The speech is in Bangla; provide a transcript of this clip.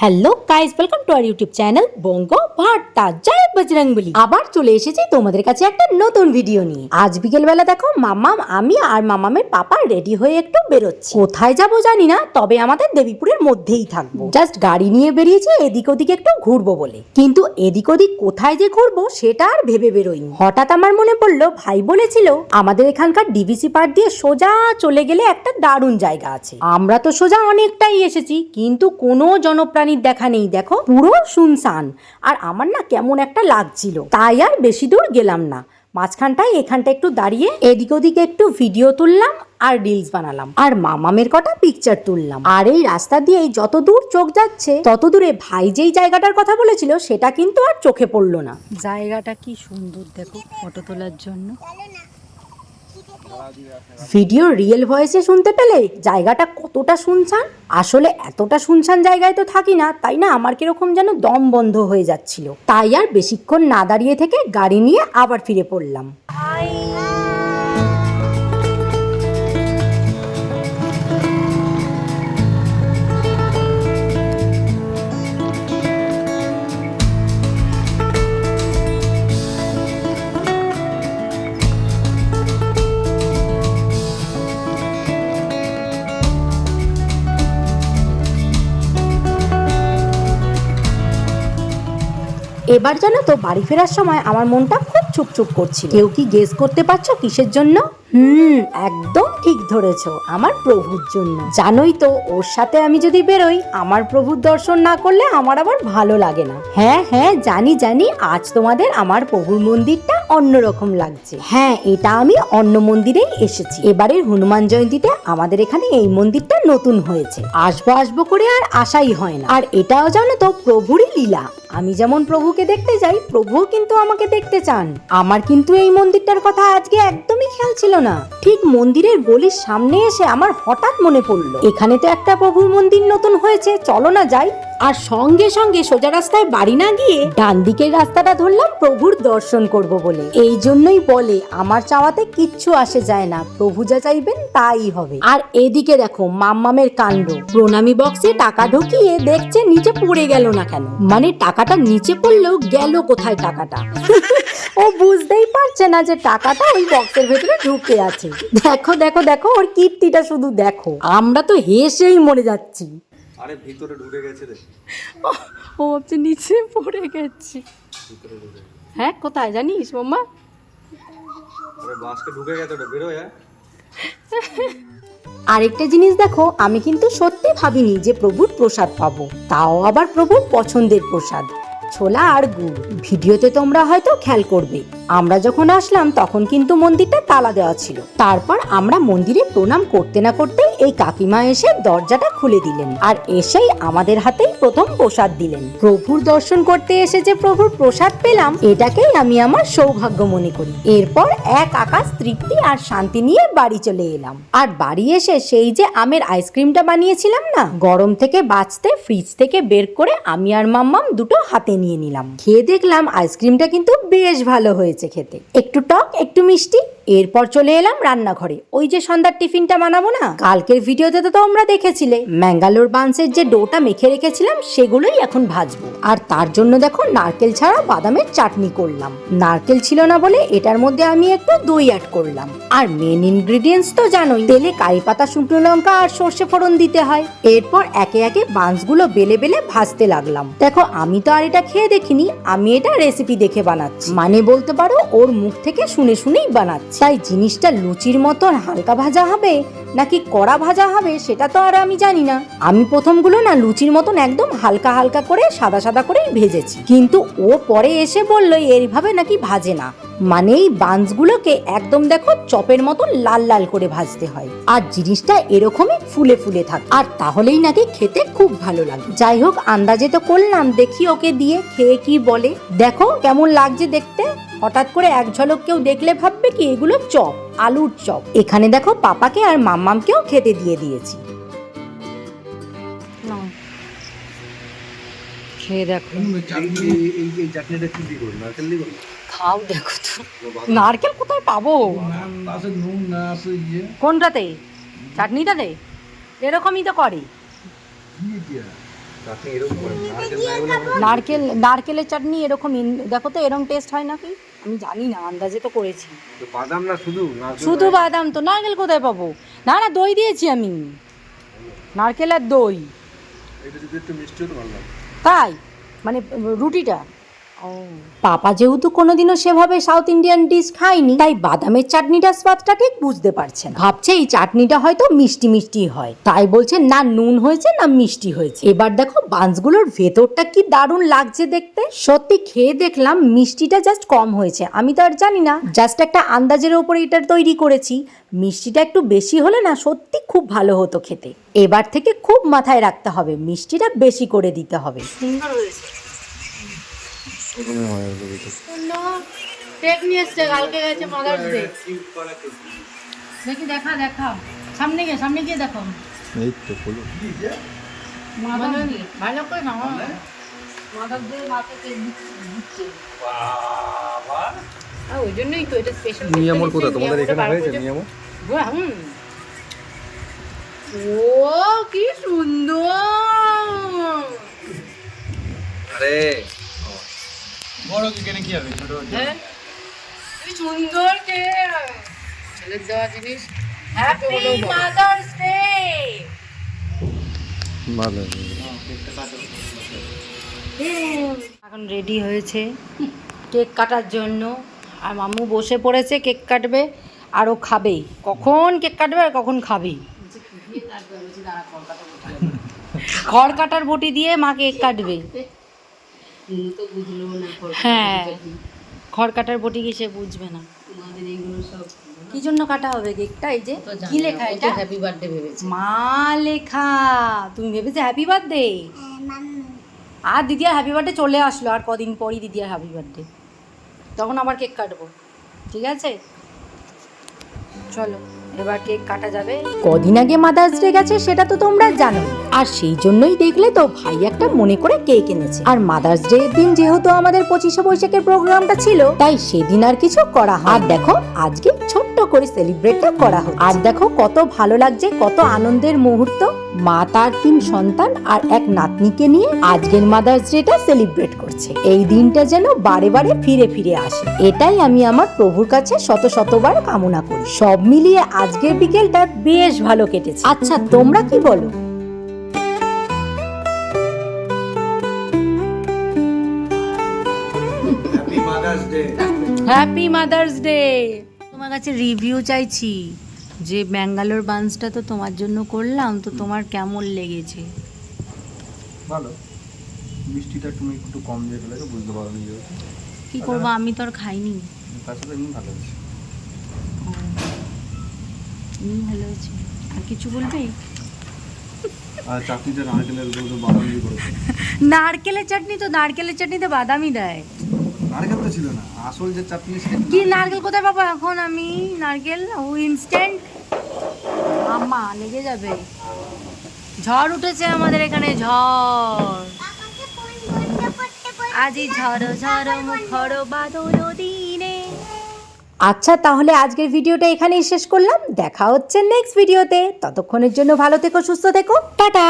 Hello guys welcome to our YouTube channel Banga Bhatta জয় বজরংবলী আবার চলে এসেছি তোমাদের কাছে একটা নতুন ভিডিও নিয়ে। আজ বিকেল বেলা দেখো মামাম আমি আর মামামের পাপা রেডি হয়ে একটু বেরোচ্ছি। কোথায় যাব জানি না, তবে আমাদের দেবীপুরের মধ্যেই থাকব। জাস্ট গাড়ি নিয়ে বেরিয়েছি, এদিক ওদিক একটু ঘুরবো বলে। কিন্তু এদিক ওদিক কোথায় যে ঘুরবো, সেটা আর ভেবে বেরোইনি। হঠাৎ আমার মনে পড়ল, ভাই বলেছিল, আমাদের এখানকার ডিভিসি পার দিয়ে সোজা চলে গেলে একটা দারুণ জায়গা আছে। আমরা তো সোজা অনেকটাই এসেছি, কিন্তু কোনো জনপ্রাণীর দেখা নেই, দেখো, পুরো শুনশান। আর আমার না কেমন একটা লাগছিল। তাই আর বেশি দূর গেলাম না। মাঝখানটায় এখানটা একটু দাঁড়িয়ে এদিক ওদিকে একটু ভিডিও তুললাম আর রিলস বানালাম। আর মামামের কটা পিকচার তুললাম। আর এই রাস্তা দিয়ে যত দূর চোখ যাচ্ছে, তত দূরে ভাই যেই জায়গাটার কথা বলেছিল, সেটা কিন্তু আর চোখে পড়ল না। জায়গাটা কি সুন্দর, দেখো ফটো তোলার জন্য। ভিডিও রিয়েল ভয়েসে শুনতে পেলে জায়গাটা কতটা শুনছান? আসলে এতটা শুনছান জায়গায় তো থাকি না, তাই না? আমার কীরকম যেন দম বন্ধ হয়ে যাচ্ছিল। তাই আর বেশিক্ষণ না দাঁড়িয়ে থেকে গাড়ি নিয়ে আবার ফিরে পড়লাম। এবার জানো তো, বাড়ি ফেরার সময় আমার মনটা খুব চুপচুপ করছিল। কেউ কি গেস করতে পারছ কিসের জন্য? হুম, একদম ঠিক ধরেছ, আমার প্রভুর জন্য। জানোই তো, ওর সাথে আমি যদি বেরোই, আমার প্রভুর দর্শন না করলে আমার আবার ভালো লাগে না। হ্যাঁ হ্যাঁ জানি জানি, আজ তোমাদের আমার প্রভুর মন্দিরটা অন্যরকম লাগছে। হ্যাঁ এটা আমি অন্য মন্দিরেই এসেছি। এবারের হনুমান জয়ন্তীতে আমাদের এখানে এই মন্দিরটা নতুন হয়েছে। আসব আসব করে আর আশাই হয় না। আর এটাও জানো তো, প্রভুরই লীলা। আমি যেমন প্রভুকে দেখতে যাই, প্রভুও কিন্তু আমাকে দেখতে চান। আমার কিন্তু এই মন্দিরটার কথা আজকে একদমই খেয়াল ছিল না। ঠিক মন্দিরের গলির সামনে এসে আমার হঠাৎ মনে পড়ল। এখানে তো একটা প্রভুর মন্দির নতুন হয়েছে, চলো না যাই। আর সঙ্গে সঙ্গে সোজা রাস্তায় বাড়ি না গিয়ে ডান দিকের রাস্তাটা ধরলাম প্রভুর দর্শন করব বলে। এই জন্যই বলে, আমার চাওয়াতে কিচ্ছু আসে যায় না, প্রভু যা চাইবেন তাই হবে। আর এদিকে দেখো, মাম্মামের কাণ্ড। প্রণামী বক্সে টাকা ঢুকিয়ে দেখছে নিচে পড়ে গেল না কেন? মানে টাকাটা নিচে পড়লেও গেল কোথায় টাকাটা? ও বুঝতেই পারছে না যে টাকাটা ওই বক্সের ভেতরে ঢুকে আছে। দেখো দেখো দেখো, ওর কীর্তিটা শুধু দেখো। আমরা তো হেসেই মরে যাচ্ছি। আরে ভিতরে ঢুকে গেছে রে। ও ভাবছে নিচে পড়ে গেছি। হ্যাঁ কোথায় জানিস মাম্মা আরে বাসকে ঢুকে গেছে ওটা বেরো হ্যাঁ। আরেকটা জিনিস দেখো আমি কিন্তু সত্যি ভাবিনি যে প্রভুর প্রসাদ পাবো তাও আবার প্রভুর পছন্দের প্রসাদ ছোলা আর গুড়। ভিডিওতে তোমরা হয়তো খেয়াল করবে। আমরা যখন আসলাম, তখন কিন্তু মন্দিরটা তালা দেওয়া ছিল। তারপর আমরা মন্দিরে প্রণাম করতে না করতেই এই কাকিমা এসে দরজাটা খুলে দিলেন আর এসেই আমাদের হাতেই প্রথম প্রসাদ দিলেন। প্রভুর দর্শন করতে এসে যে প্রভুর প্রসাদ পেলাম, এটাকেই আমি আমার সৌভাগ্য মনে করি। এরপর এক আকাশ তৃপ্তি আর শান্তি নিয়ে বাড়ি চলে এলাম। আর বাড়ি এসে সেই যে আমের আইসক্রিমটা বানিয়েছিলাম না, গরম থেকে বাঁচতে, ফ্রিজ থেকে বের করে আমি আর মাম্মাম দুটো হাতে নিয়ে নিলাম। খেয়ে দেখলাম আইসক্রিমটা কিন্তু বেশ ভালো হয়েছে। খেতে। একটু টক, একটু মিষ্টি, এরপর চলে এলাম রান্নাঘরে। ওই যে সন্ধ্যার টিফিনটা বানাবো না? কালকের ভিডিওতে তো তোমরা দেখেছিলে। ম্যাঙ্গালোর বান্সের যে ডোটা মেখে রেখেছিলাম, সেগুলোই এখন ভাজবো। আর তার জন্য দেখো, নারকেল ছাড়া বাদামের চাটনি করলাম। নারকেল ছিল না বলে এটার মধ্যে আমি একটু দই অ্যাড করলাম। আর মেন ইনগ্রিডিয়েন্টস তো জানোই, তেলে কারি পাতা, শুকনো লঙ্কা আর সর্ষে ফোড়ন দিতে হয়। এরপর একে একে বান্সগুলো বেলে বেলে ভাজতে লাগলাম। দেখো, আমি তো আর এটা খেয়ে দেখিনি, আমি এটা রেসিপি দেখে বানাচ্ছি। মানে বলতে পারো, ওর মুখ থেকে শুনে শুনেই বানাচ্ছি। তাই জিনিসটা লুচির মতন হালকা ভাজা হবে নাকি কড়া ভাজা হবে সেটা তো আর আমি জানি না। আমি প্রথমগুলো না লুচির মতন একদম হালকা হালকা করে সাদা সাদা করেই ভেজেছি। কিন্তু ও পরে এসে বলল এইভাবে নাকি ভাজে না। মানে এই বান্সগুলোকে একদম দেখো চপের মতন লাল লাল করে ভাজতে হয়। আর জিনিসটা এরকমই ফুলে ফুলে থাকে। আর তাহলেই নাকি খেতে খুব ভালো লাগে। যাই হোক, আন্দাজে তো করলাম। দেখি ওকে দিয়ে খেয়ে কি বলে। দেখো কেমন লাগছে দেখতে। হঠাৎ করে এক ঝলক কেউ দেখলে ভাববে কি এগুলো চপ আলুর চপ। এখানে দেখো পাপাকে আর মাম্মামকেও খেতে দিয়ে দিয়েছি। খেয়ে দেখো। খাও দেখো তো। নারকেল কোথায় পাবো? কোনটাতে? চাটনিটাতে? এরকমই তো করে। দিয়ে দিয়া? চাটনি এরকম করে নারকেল নারকেলের চাটনি এরকম দেখো তো এরকম টেস্ট হয় নাকি? আমি জানি না আন্দাজে তো করেছি। বাদাম না শুধু? শুধু বাদাম তো নারকেল কোথায় পাবো? না না দই দিয়েছি আমি। নারকেল আর দই। তাই? মানে রুটিটা? পাপা যেহেতু কোনোদিনও সেভাবে সাউথ ইন্ডিয়ান ডিশ খায়নি, তাই বাদামের চাটনিটার স্বাদটা ঠিক বুঝতে পারছে না। ভাবছে এই চাটনিটা হয়তো মিষ্টি মিষ্টি হয়। তাই বলছে, না, নুন হয়েছে, না মিষ্টি হয়েছে। এবার দেখো বান্সগুলোর ভেতরটা কি দারুণ লাগছে দেখতে। সত্যি খেয়ে দেখলাম, মিষ্টিটা জাস্ট কম হয়েছে। আমি তো আর জানি না জাস্ট একটা আন্দাজের ওপরে এটা তৈরি করেছি। মিষ্টিটা একটু বেশি হলে না, সত্যি খুব ভালো হতো খেতে। এবার থেকে খুব মাথায় রাখতে হবে, মিষ্টিটা বেশি করে দিতে হবে। সুন্দর হয়েছে। ওরকমই হয় ওগুলো। কেক নিয়ে এসছে কালকে গেছে মাদার্স ডে দেখি দেখা দেখা। সামনে গিয়ে সামনে গিয়ে দেখো। এই তো হলো ভালো করে না মাদার্স ডে মাকে কেক দিচ্ছে? আর ওই জন্যই তো এটা স্পেশাল নিয়ামর কোথায়? তোমাদের এখানে হয়েছে নিয়ামর হুম। ও কি সুন্দর! আরে বড় কি কেন কি হবে? ছোট হ্যাঁ? সুন্দর কেক ছেলের দেওয়া জিনিস। হ্যাপি মাদার্স ডে ভালো। এখন রেডি হয়েছে কেক কাটার জন্য। আর মামু বসে পড়েছে কেক কাটবে আরও খাবে। কখন কেক কাটবে আর কখন খাবে? খড় কাটার বটি দিয়ে মা কেক কাটবে। হ্যাঁ। খড় কাটার বটি কি সে বুঝবে না? কি জন্য কাটা হবে কেকটা? এই যে কি লেখা এটা? হ্যাপি বার্থডে ভেবেছি। মা লেখা। তুমি ভেবেছো হ্যাপি বার্থডে আর দিদি আর হ্যাপি বার্থডে চলে আসলো আর কদিন পরই দিদি আর হ্যাপি বার্থডে তখন আবার কেক কাটবো ঠিক আছে? চলো। এবার কেক কাটা যাবে। কদিন আগে মাদার্স ডে গেছে, সেটা তো তোমরা জানো। আর সেই জন্যই দেখলে তো ভাই একটা মনে করে কেক এনেছে। আর মাদার্স ডে এর দিন যেহেতু আমাদের পঁচিশে বৈশাখের প্রোগ্রামটা ছিল, তাই সেদিন আর কিছু করা হয়। আর দেখো, আজকে ছোট্ট করে সেলিব্রেটটা করা হচ্ছে। আর দেখো, কত ভালো লাগছে, কত আনন্দের মুহূর্ত। মা তার তিন সন্তান আর এক নাতনিকে নিয়ে আজকের মাদার্স ডেটা সেলিব্রেট করছে। এই দিনটা যেন বারে বারে ফিরে ফিরে আসে। এটাই আমি আমার প্রভুর কাছে শত শতবার কামনা করি। সব মিলিয়ে আজকের বিকেলটা বেশ ভালো কেটেছে। আচ্ছা তোমরা কি বলো? হ্যাপি মাদার্স ডে তোমার কাছে রিভিউ চাইছি যে ব্যাঙ্গালোর বান্সটা তো তোমার জন্য করলাম তো তোমার কেমন লেগেছে? ভালো। মিষ্টিটা তুমি একটু কম দিয়ে ফেলেছো বুঝতে পারো কি করব? আমি তো আর খাইনি। তার সাথে এমনি ভালো আছে ভালো হয়েছে আর কিছু বলবে? আর চাটনিটা নারকেলের করেছে। নারকেলের চাটনি তো নারকেলের চাটনিতে বাদামই দেয়। নারকেল তো ছিল না আসল যে চাটনি কি নারকেল? কোথায় পাবো এখন আমি? নারকেল? ও ইনস্ট্যান্ট আম্মা লেগে যাবে। ঝড় উঠেছে আমাদের এখানে ঝড়। আজি ঝড় ঝড় মুখর বাদল দিনে আচ্ছা তাহলে আজকের ভিডিওটা এখানেই শেষ করলাম। দেখা হচ্ছে নেক্সট ভিডিওতে ততক্ষণের জন্য ভালো থেকো, সুস্থ থেকো। টাটা!